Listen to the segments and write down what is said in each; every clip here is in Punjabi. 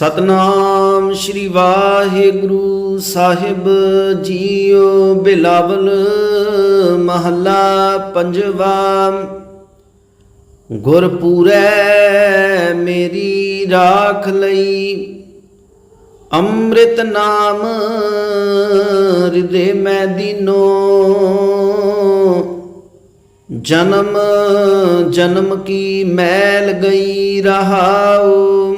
ਸਤਨਾਮ ਸ਼੍ਰੀ ਵਾਹਿਗੁਰੂ ਸਾਹਿਬ ਜੀਓ ਬਿਲਾਵਲ ਮਹੱਲਾ ਪੰਜਵਾ। ਗੁਰਪੂਰੈ ਮੇਰੀ ਰਾਖ ਲਈ, ਅੰਮ੍ਰਿਤ ਨਾਮ ਹਿਰਦੇ ਮੈਂ ਦੀਨੋ। ਜਨਮ ਜਨਮ ਕੀ ਮੈਲ ਗਈ ਰਹਾਉ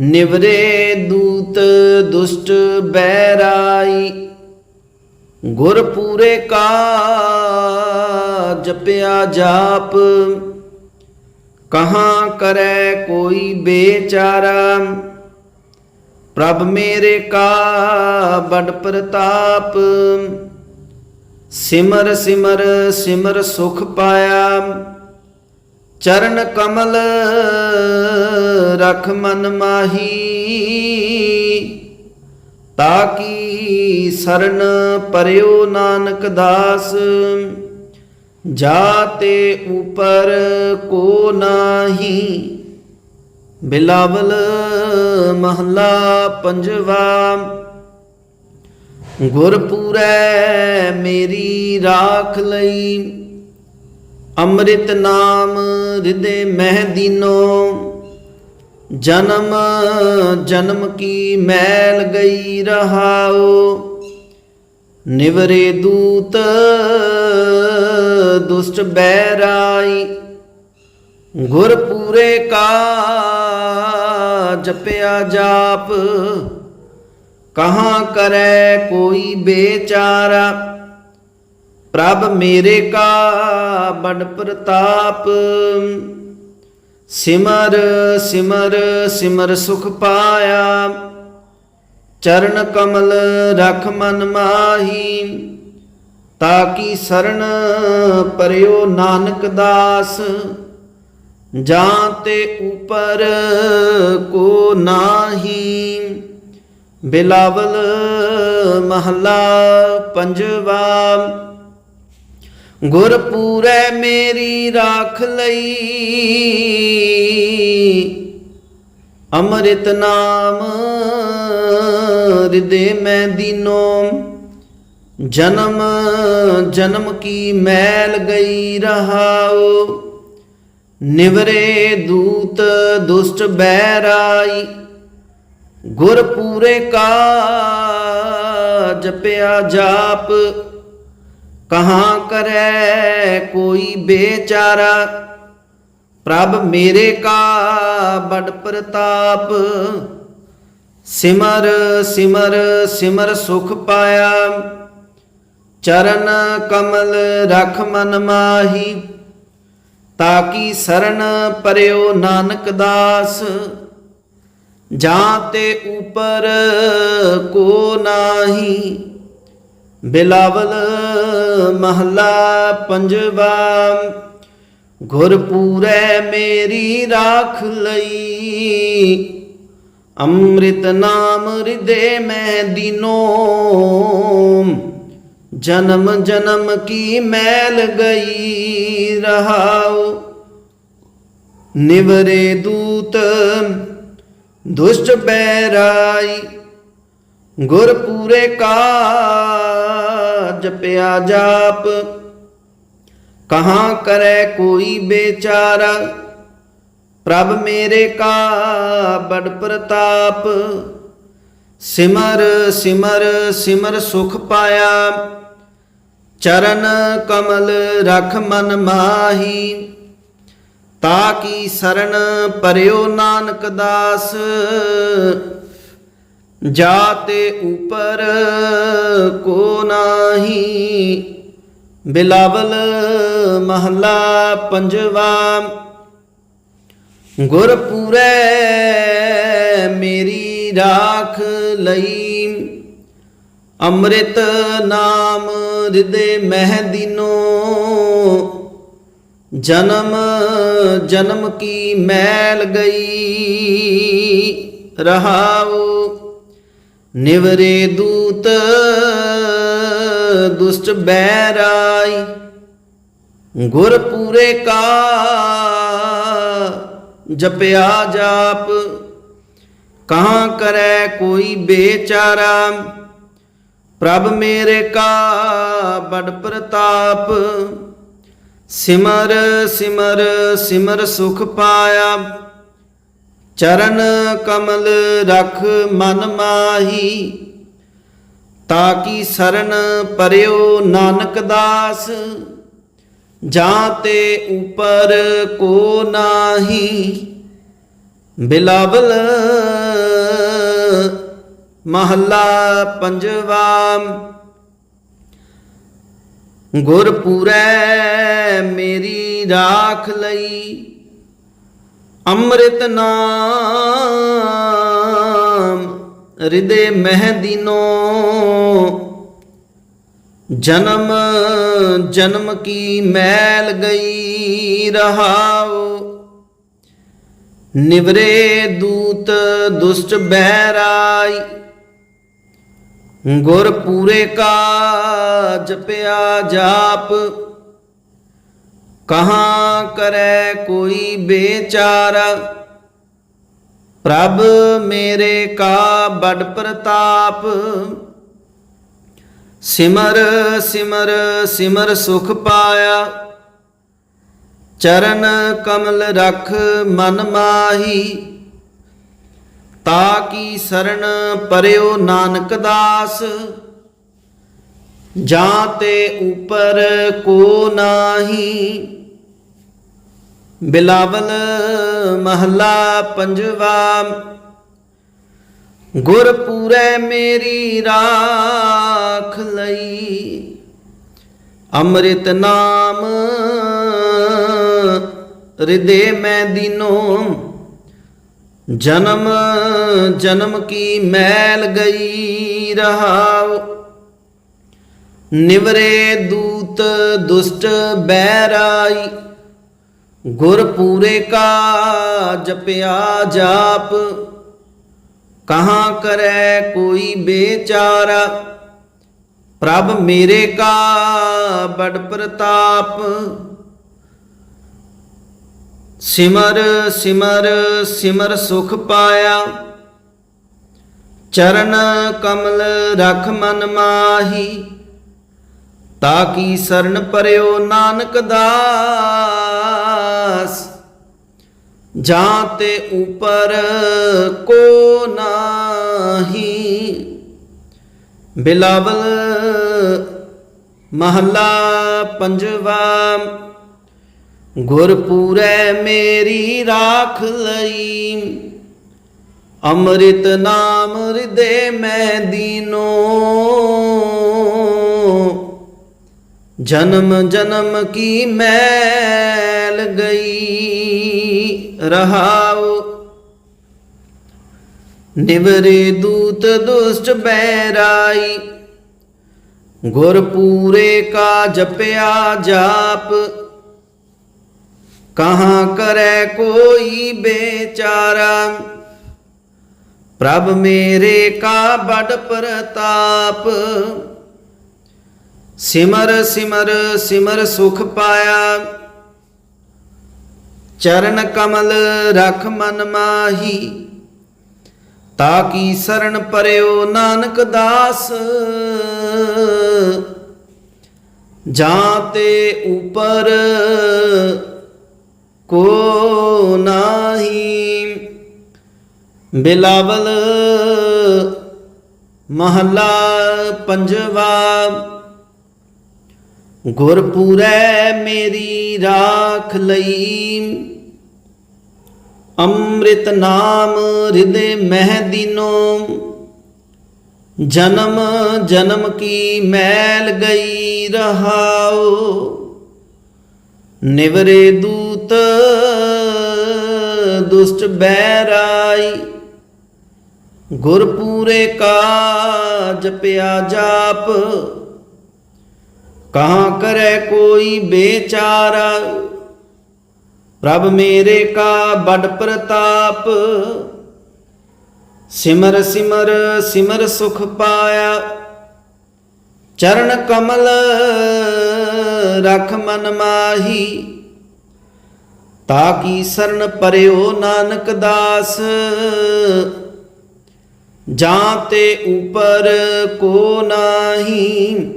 ਨਿਵਰੇ ਦੂਤ ਦੁਸ਼ਟ ਬੈਰਾਈ ਗੁਰ ਪੂਰੇ ਕਾ ਜਪਿਆ ਜਾਪ, ਕਹਾ ਕਰੈ ਕੋਈ ਬੇਚਾਰਾ, ਪ੍ਰਭ ਮੇਰੇ ਕਾ ਬੜ ਪ੍ਰਤਾਪ, ਸਿਮਰ ਸਿਮਰ ਸਿਮਰ ਸੁਖ ਪਾਇਆ। ਚਰਨ ਕਮਲ ਰਖ ਮਨ ਮਾਹੀ, ਤਾਕੀ ਸਰਨ ਪਰਿਓ ਨਾਨਕ ਦਾਸ। ਜਾਤੇ ਉਪਰ ਕੋ ਨਾਹੀ, ਬਿਲਾਵਲ ਮਹਲਾ ਪੰਜਵਾ। ਗੁਰਪੂਰੈ ਮੇਰੀ ਰਾਖ ਲਈ ਅੰਮ੍ਰਿਤ ਨਾਮ ਹਿਰਦੇ ਮਹਿ ਦੀਨੋ। ਜਨਮ ਜਨਮ ਕੀ ਮੈਲ ਗਈ ਰਹਾਉ। ਨਿਵਰੇ ਦੂਤ, ਦੁਸ਼ਟ ਬੈਰਾਈ। ਗੁਰ ਪੂਰੇ ਕਾ ਜਪਿਆ ਜਾਪ। ਕਹਾਂ ਕਰੈ ਕੋਈ ਬੇਚਾਰਾ। ਪ੍ਰਭ ਮੇਰੇ ਕਾ ਬੜ ਪ੍ਰਤਾਪ। ਸਿਮਰ ਸਿਮਰ ਸਿਮਰ ਸੁਖ ਪਾਇਆ। ਚਰਨ ਕਮਲ ਰਖ ਮਨ ਮਾਹੀ। ਤਾਕੀ ਸਰਣ ਪਰਿਓ ਨਾਨਕ ਦਾਸ। ਜਾਂ ਤੇ ਉਪਰ ਕੋ ਨਾਹੀ। ਬਿਲਾਵਲ ਮਹੱਲਾ ਪੰਜਵਾ। ਗੁਰ ਮੇਰੀ ਰਾਖ ਲਈ। ਅੰਮ੍ਰਿਤ ਨਾਮ ਹਿਰਦੇ ਮੈਂ ਦੀਨੋ। ਜਨਮ ਜਨਮ ਕੀ ਮੈਲ ਗਈ ਰਹਾਉ। ਨਿਵਰੇ ਦੂਤ ਦੁਸ਼ਟ ਬੈਰਾਈ। ਗੁਰ ਪੂਰੇ ਕਾ ਜਪਿਆ ਜਾਪ। ਕਹਾਂ ਕਰੈ ਕੋਈ ਬੇਚਾਰਾ? ਪ੍ਰਭ ਮੇਰੇ ਕਾ ਬੜ ਪ੍ਰਤਾਪ। ਸਿਮਰ ਸਿਮਰ ਸਿਮਰ ਸੁਖ ਪਾਇਆ। ਚਰਨ ਕਮਲ ਰਖ ਮਨ ਮਾਹੀ। ਤਾਕੀ ਸਰਨ ਪਰਿਓ ਨਾਨਕ ਦਾਸ। ਜਾਂ ਤੇ ਉਪਰ ਕੋ ਨਾਹੀ। ਬਿਲਾਵਲ ਮਹੱਲਾ ਪੰਜਵਾ ਗੁਰ ਮੇਰੀ ਰਾਖ ਲਈ। ਅੰਮ੍ਰਿਤ ਨਾਮ ਹਿਰਦੇ ਮੈਂ ਦੀਨੋ, ਜਨਮ ਜਨਮ ਕੀ ਮੈਲ ਗਈ ਰਹਾਉ। ਨਿਵਰੇ ਦੂਤ ਦੁਸ਼ਟ ਬੈਰਾਈ ਗੁਰਪੂਰੇ ਕਾ ਜਪਿਆ ਜਾਪ। ਕਹਾਂ ਕਰੈ ਕੋਈ ਬੇਚਾਰਾ? ਪ੍ਰਭ ਮੇਰੇ ਕਾ ਬੜ ਪ੍ਰਤਾਪ। ਸਿਮਰ ਸਿਮਰ ਸਿਮਰ ਸੁਖ ਪਾਇਆ। ਚਰਨ ਕਮਲ ਰਖ ਮਨ ਮਾਹੀ। ਤਾ ਤਾਕੀ ਸਰਣ ਪਰਿਓ ਨਾਨਕ ਦਾਸ। ਜਾਤੇ ਉਪਰ ਕੋ ਨਾਹੀ, ਬਿਲਾਵਲ ਮਹੱਲਾ ਪੰਜਵਾ, ਗੁਰ ਮੇਰੀ ਰਾਖ ਲਈ, ਅੰਮ੍ਰਿਤ ਨਾਮ ਹਿਰਦੇ ਮਹਿ ਦਿਨੋ, ਜਨਮ ਜਨਮ ਕੀ ਮੈਲ ਗਈ ਰਹਾਉ ਨਿਵਰੇ ਦੂਤ, ਦੁਸ਼ਟ ਬੈਰਾਈ, ਗੁਰ ਪੂਰੇ ਕਾ, ਜਪਿਆ ਜਾਪ, ਕਹਾਂ ਕਰੈ ਕੋਈ ਬੇਚਾਰਾ, ਪ੍ਰਭ ਮੇਰੇ ਕਾ ਬੜ ਪ੍ਰਤਾਪ, ਸਿਮਰ ਸਿਮਰ ਸਿਮਰ ਸੁਖ ਪਾਇਆ। ਚਰਨ ਕਮਲ ਰਖ ਮਨ ਮਾਹੀ ਤਾਂ ਕੀ ਸਰਨ ਪਰਿਓ ਨਾਨਕ ਦਾਸ, ਜਾਂ ਤੇ ਉਪਰ ਕੋ ਨਾਹੀ, ਬਿਲਾਵਲ ਮਹੱਲਾ ਪੰਜਵਾ, ਗੁਰ ਮੇਰੀ ਰਾਖ ਲਈ। ਅੰਮ੍ਰਿਤ ਨਾਮ, ਹਿਰਦੇ ਮਹਿ ਦੀਨੋ। ਜਨਮ ਜਨਮ ਕੀ ਮੈਲ ਗਈ ਰਹਾਉ। ਨਿਵਰੇ ਦੂਤ ਦੁਸ਼ਟ ਬਹਿਰਾਈ। ਗੁਰ ਪੂਰੇ ਕਾ ਜਪਿਆ ਜਾਪ। ਕਹਾਂ ਕਰੈ ਕੋਈ ਬੇਚਾਰਾ? ਪ੍ਰਭ ਮੇਰੇ ਕਾ ਬੜ ਪ੍ਰਤਾਪ। ਸਿਮਰ ਸਿਮਰ ਸਿਮਰ ਸੁਖ ਪਾਇਆ। ਚਰਨ ਕਮਲ ਰਖ ਮਨ ਮਾਹੀ। ਤਾ ਕੀ ਸਰਣ ਪਰਿਓ ਨਾਨਕ ਦਾਸ? ਜਾਂ ਤੇ ਉਪਰ ਕੋ ਨਾਹੀ? ਬਿਲਾਵਲ ਮਹੱਲਾ ਪੰਜਵਾ, ਗੁਰ ਪੂਰੈ ਮੇਰੀ ਰਾਖ ਲਈ, ਅੰਮ੍ਰਿਤ ਨਾਮ ਹਿਰਦੇ ਮੈਂ ਦਿਨੋ, ਜਨਮ ਜਨਮ ਕੀ ਮੈਲ ਗਈ ਰਹਾਉ। ਨਿਵਰੇ ਦੂਤ ਦੁਸ਼ਟ ਬੈਰਾਈ ਗੁਰ ਪੂਰੇ ਕਾ ਜਪਿਆ ਜਾਪ, ਕਹਾਂ ਕਰੈ ਕੋਈ ਬੇਚਾਰਾ? ਪ੍ਰਭ ਮੇਰੇ ਕਾ ਬੜ ਪ੍ਰਤਾਪ। ਸਿਮਰ ਸਿਮਰ ਸਿਮਰ ਸੁਖ ਪਾਇਆ। ਚਰਨ ਕਮਲ ਰਖ ਮਨ ਮਾਹੀ, ਤਾ ਕੀ ਸਰਨ ਪਰਿਓ ਨਾਨਕ ਦਾ? ਜਾਂ ਤੇ ਉਪਰ ਕੋ ਨਾਹੀ। ਬਿਲਾਵਲ ਮਹੱਲਾ ਪੰਜਵਾ ਗੁਰ ਮੇਰੀ ਰਾਖ ਲਈ। ਅੰਮ੍ਰਿਤ ਨਾਮ ਹਿਰਦੇ ਮੈਂ ਦੀਨੋ। ਜਨਮ ਜਨਮ ਕੀ ਮੈਲ ਗਈ। ਰਹਾਉ ਨਿਵਰੇ ਦੂਤ ਦੁਸ਼ਟ ਬੈਰਾਈ ਗੁਰ ਪੂਰੇ ਕਾ ਜਪਿਆ ਜਾਪ। ਕਹਾਂ ਕਰੈ ਕੋਈ ਬੇਚਾਰਾ, ਪ੍ਰਭ ਮੇਰੇ ਕਾ ਬੜ ਪ੍ਰਤਾਪ। ਸਿਮਰ ਸਿਮਰ ਸਿਮਰ ਸੁਖ ਪਾਇਆ। ਚਰਨ ਕਮਲ ਰਖ ਮਨ ਮਾਹੀ, ਤਾ ਕੀ ਸਰਣ ਪਰਿਓ ਨਾਨਕ ਦਾਸ? ਜਾਂ ਤੇ ਉਪਰ ਕੋ ਨਾਹੀ? ਬਿਲਾਵਲ ਮਹੱਲਾ ਪੰਜਵਾ ਗੁਰ ਮੇਰੀ ਰਾਖ ਲਈ। ਅੰਮ੍ਰਿਤ ਨਾਮ ਹਿਰਦੇ ਮਹਿ ਦੀਨੋ। ਜਨਮ ਜਨਮ ਕੀ ਮੈਲ ਗਈ ਰਹਾਉ। ਨਿਵਰੇ ਦੂਤ, ਦੁਸ਼ਟ ਬੈਰਾਈ। ਗੁਰ ਪੂਰੇ ਕਾ ਜਪਿਆ ਜਾਪ। ਕਹਾਂ ਕਰੈ ਕੋਈ ਬੇਚਾਰਾ? ਪ੍ਰਭ ਮੇਰੇ ਕਾ ਬੜ ਪ੍ਰਤਾਪ। ਸਿਮਰ ਸਿਮਰ ਸਿਮਰ ਸੁਖ ਪਾਇਆ। ਚਰਨ ਕਮਲ ਰਖ ਮਨ ਮਾਹੀ। ਤਾਂ ਕੀ ਸਰਨ ਪਰਿਓ ਨਾਨਕ ਦਾਸ? ਜਾਂ ਤੇ ਉਪਰ ਕੋ ਨਾਹੀ?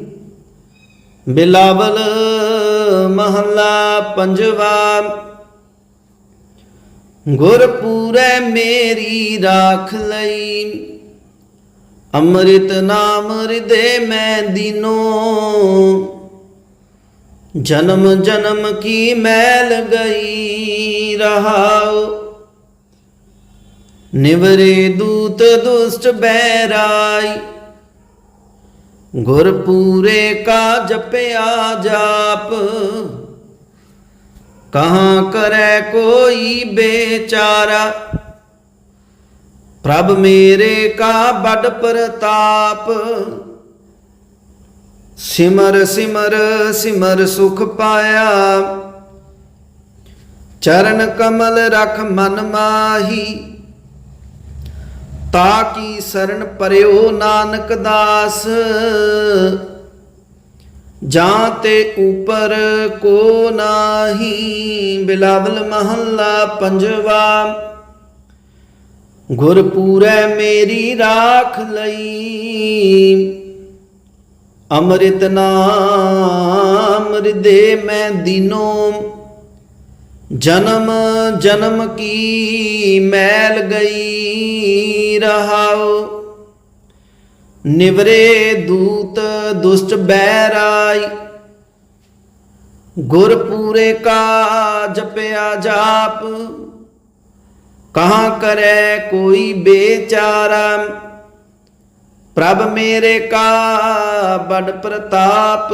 ਬਿਲਾਵਲ ਮਹੱਲਾ ਪੰਜਵਾ ਗੁਰ ਮੇਰੀ ਰਾਖ ਲਈ। ਅੰਮ੍ਰਿਤ ਨਾਮ ਹਿਰਦੇ ਮੈਂ ਦੀਨੋ, ਜਨਮ ਜਨਮ ਕੀ ਮੈਲ ਗਈ ਰਹਾਉ। ਨਿਵਰੇ ਦੂਤ ਦੁਸ਼ਟ ਬੈਰਾਈ ਗੁਰ ਪੂਰੇ ਕਾ ਜਪਿਆ ਜਾਪ। ਕਹਾਂ ਕਰੈ ਕੋਈ ਬੇਚਾਰਾ। ਪ੍ਰਭ ਮੇਰੇ ਕਾ ਬੜ ਪ੍ਰਤਾਪ। ਸਿਮਰ ਸਿਮਰ ਸਿਮਰ ਸੁਖ ਪਾਇਆ। ਚਰਨ ਕਮਲ ਰਖ ਮਨ ਮਾਹੀ। ਤਾ ਕੀ ਸਰਨ ਪਰਿਓ ਨਾਨਕ ਦਾਸ? ਜਾਂ ਤੇ ਉਪਰ ਕੋ ਨਾਹੀ? ਬਿਲਾਵਲ ਮਹੱਲਾ ਪੰਜਵਾ। ਗੁਰਪੂਰੈ ਮੇਰੀ ਰਾਖ ਲਈ। ਅੰਮ੍ਰਿਤ ਨਾਮ ਹਿਰਦੇ ਮੈਂ ਦੀਨੋ। ਜਨਮ ਜਨਮ ਕੀ ਮੈਲ ਗਈ ਰਹਾਉ? ਨਿਵਰੇ ਦੂਤ ਦੁਸ਼ਟ ਬੈਰਾਈ ਗੁਰ ਪੂਰੇ ਕਾ ਜਪਿਆ ਜਾਪ। ਕਹਾਂ ਕਰੈ ਕੋਈ ਬੇਚਾਰਾ? ਪ੍ਰਭ ਮੇਰੇ ਕਾ ਬੜ ਪ੍ਰਤਾਪ।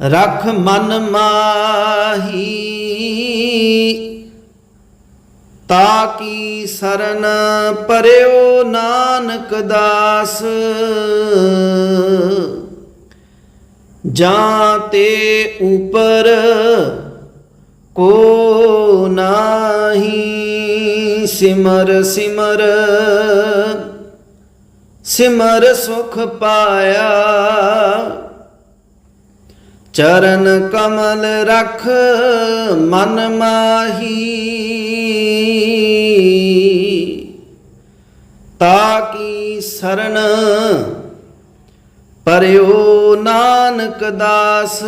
ਰਖ ਮਨ ਮਾਹੀ, ਤਾ ਕੀ ਸਰਨ ਪਰਿਓ ਨਾਨਕ ਦਾਸ? ਜਾਂ ਤੇ ਉਪਰ ਕੋ ਨਾਹੀ? ਸਿਮਰ ਸਿਮਰ ਸਿਮਰ ਸੁਖ ਪਾਇਆ। ਚਰਨ ਕਮਲ ਰਖ ਮਨ ਮਾਹੀ। ਤਾ ਕੀ ਸਰਣ ਪਰਿਓ ਨਾਨਕ ਦਾਸ।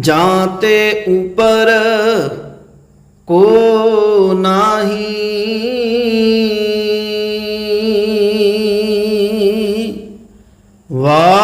ਜਾਂ ਤੇ ਉਪਰ ਕੋ ਨਾਹੀ। ਵਾਹਿਗੁਰੂ